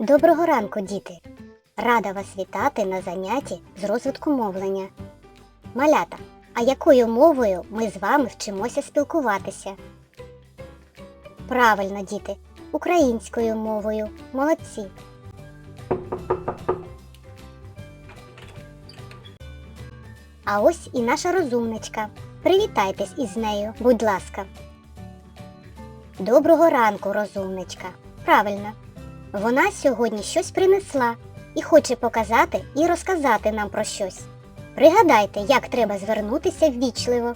Доброго ранку, діти! Рада вас вітати на занятті з розвитку мовлення. Малята, а якою мовою ми з вами вчимося спілкуватися? Правильно, діти, українською мовою. Молодці. А ось і наша розумничка. Привітайтесь із нею, будь ласка. Доброго ранку, розумничка. Правильно. Вона сьогодні щось принесла і хоче показати і розказати нам про щось. Пригадайте, як треба звернутися ввічливо.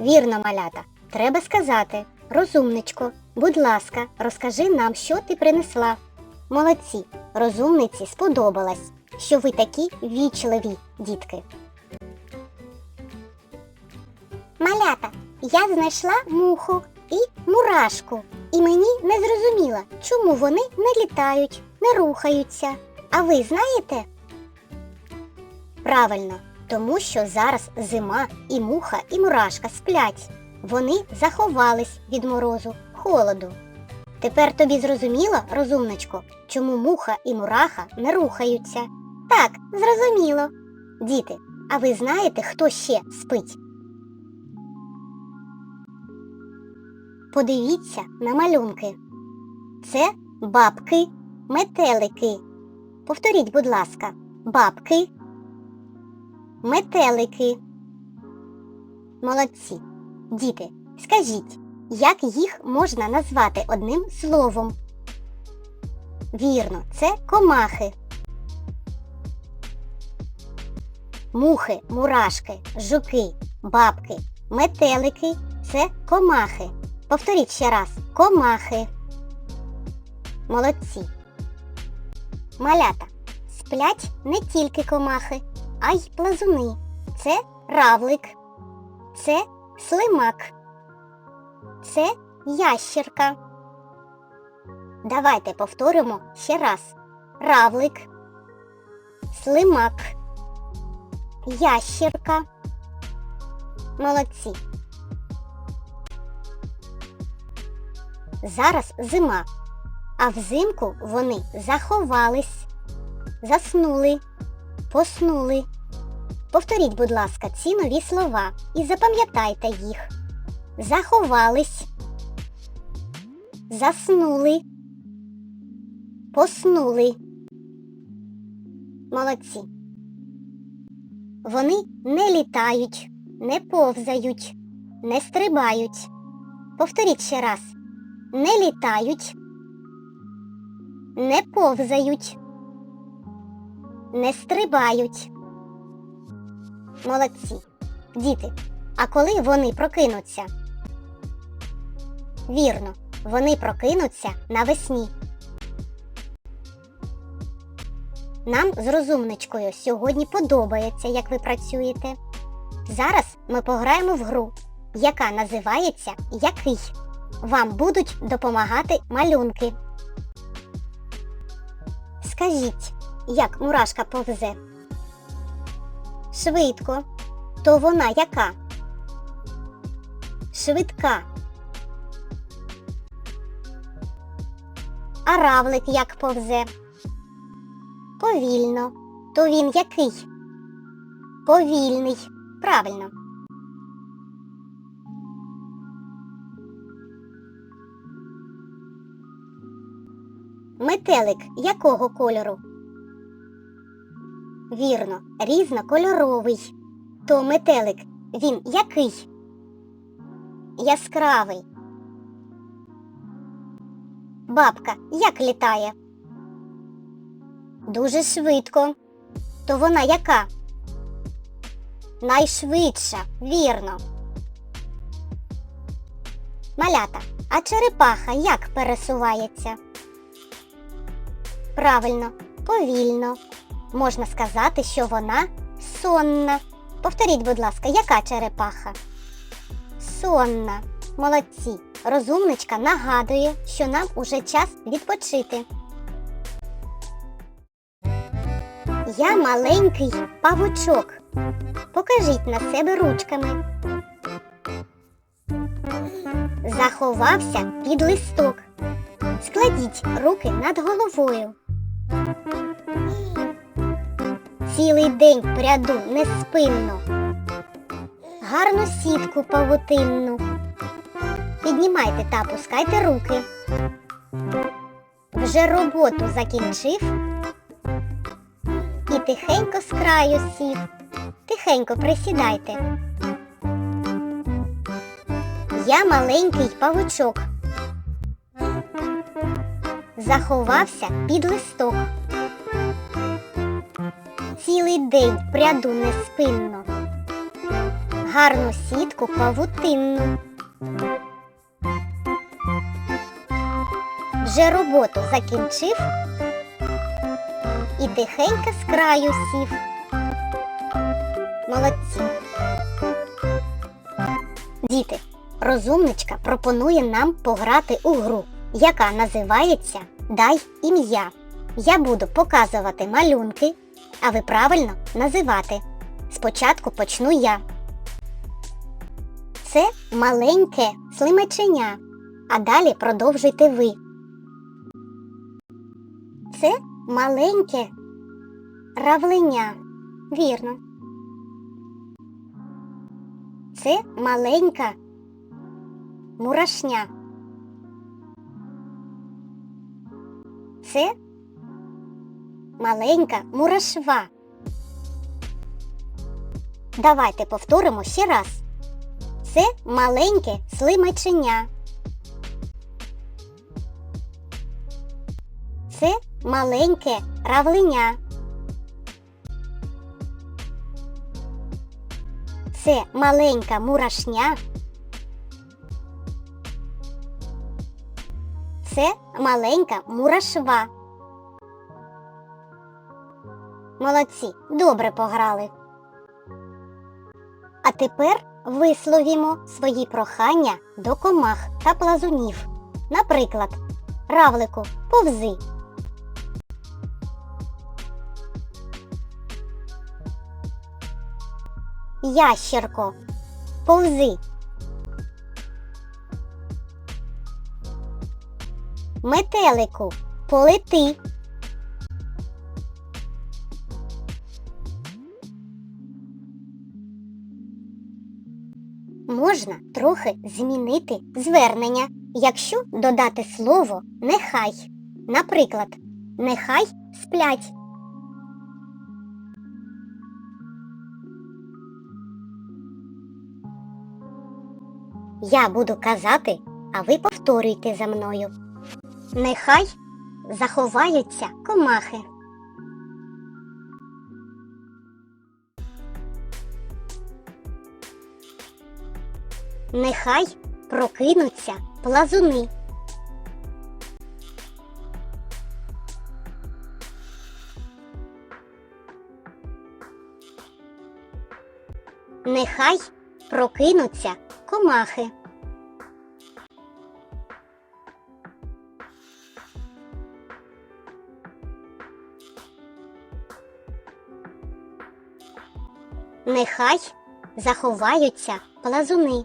Вірно, малята, треба сказати Розумничко, будь ласка, розкажи нам, що ти принесла. Молодці, розумниці сподобалось, що ви такі ввічливі, дітки. Малята, я знайшла муху і мурашку, і мені не зрозуміло, чому вони не літають, не рухаються. А ви знаєте? Правильно, тому що зараз зима і муха, і мурашка сплять. Вони заховались від морозу, холоду. Тепер тобі зрозуміло, розумничко, чому муха і мураха не рухаються? Так, зрозуміло. Діти, а ви знаєте, хто ще спить? Подивіться на малюнки. Це бабки, метелики. Повторіть, будь ласка, бабки, метелики. Молодці. Діти, скажіть, як їх можна назвати одним словом? Вірно, це комахи. Мухи, мурашки, жуки, бабки, метелики це комахи. Повторіть ще раз комахи. Молодці. Малята. Сплять не тільки комахи, а й плазуни. Це равлик. Це слимак. Це ящерка. Давайте повторимо ще раз. Равлик, слимак, ящерка. Молодці. Зараз зима, а взимку вони заховались, заснули, поснули. Повторіть, будь ласка, ці нові слова і запам'ятайте їх. Заховались, заснули, поснули. Молодці. Вони не літають, не повзають, не стрибають. Повторіть ще раз. Не літають, не повзають, не стрибають. Молодці. Діти, а коли вони прокинуться? Вірно, вони прокинуться навесні. Нам з розумничкою сьогодні подобається, як ви працюєте. Зараз ми пограємо в гру, яка називається Який. Вам будуть допомагати малюнки. Скажіть, як мурашка повзе? Швидко. То вона яка? Швидка. А равлик як повзе? Повільно. То він який? Повільний. Правильно. Метелик якого кольору? Вірно, різнокольоровий. То метелик він який? Яскравий. Бабка як літає? Дуже швидко. То вона яка? Найшвидша, вірно. Малята, а черепаха як пересувається? Правильно, повільно. Можна сказати, що вона сонна. Повторіть, будь ласка, яка черепаха? Сонна. Молодці. Розумничка нагадує, що нам уже час відпочити. Я маленький павучок. Покажіть на себе ручками. Заховався під листок. Складіть руки над головою. Цілий день пряду неспинно. Гарну сітку павутинну. Піднімайте та опускайте руки. Вже роботу закінчив і тихенько з краю сів. Тихенько присідайте. Я маленький павучок. Заховався під листок. Цілий день пряду неспинно. Гарну сітку павутинну. Вже роботу закінчив і тихенько з краю сів. Молодці. Діти, розумничка пропонує нам пограти у гру, яка називається Дай ім'я. Я буду показувати малюнки, а ви правильно називати. Спочатку почну я. Це маленьке слимаченя, а далі продовжуйте ви. Це маленьке равлиня. Вірно. Це маленька мурашня. Це маленька мурашва. Давайте повторимо ще раз. Це маленьке слимаченя. Це маленьке равлиня. Це маленька мурашня. Це маленька мурашва. Молодці, добре пограли. А тепер висловімо свої прохання до комах та плазунів. Наприклад, равлику повзи. Ящерко, повзи. Метелику, полети. Можна трохи змінити звернення, якщо додати слово нехай. Наприклад, нехай сплять. Я буду казати, а ви повторюйте за мною. Нехай заховаються комахи. Нехай прокинуться плазуни. Нехай прокинуться комахи. Нехай заховаються плазуни.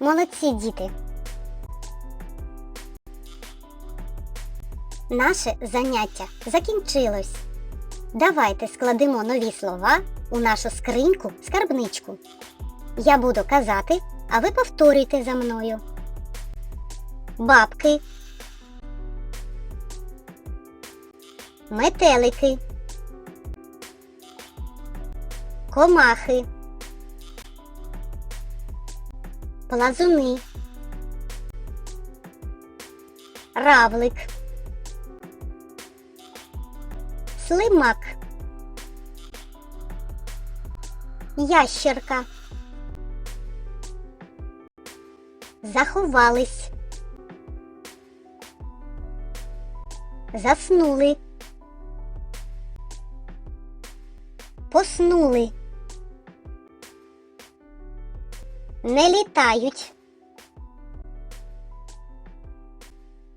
Молодці діти. Наше заняття закінчилось. Давайте складемо нові слова у нашу скриньку скарбничку. Я буду казати, а ви повторюйте за мною. Бабки. Метелики. Комахи. Плазуни. Равлик. Слимак. Ящерка. Заховались. Заснули. Поснули. Не літають.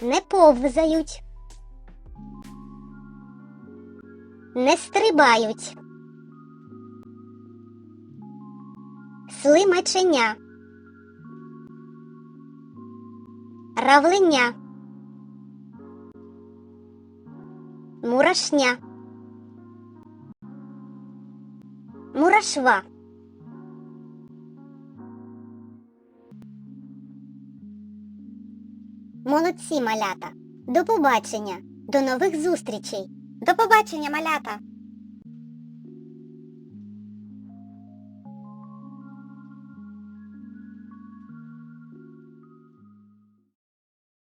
Не повзають. Не стрибають. Слимаченя. Равлиня. Мурашня. Мурашва. Молодці, малята. До побачення. До нових зустрічей. До побачення, малята.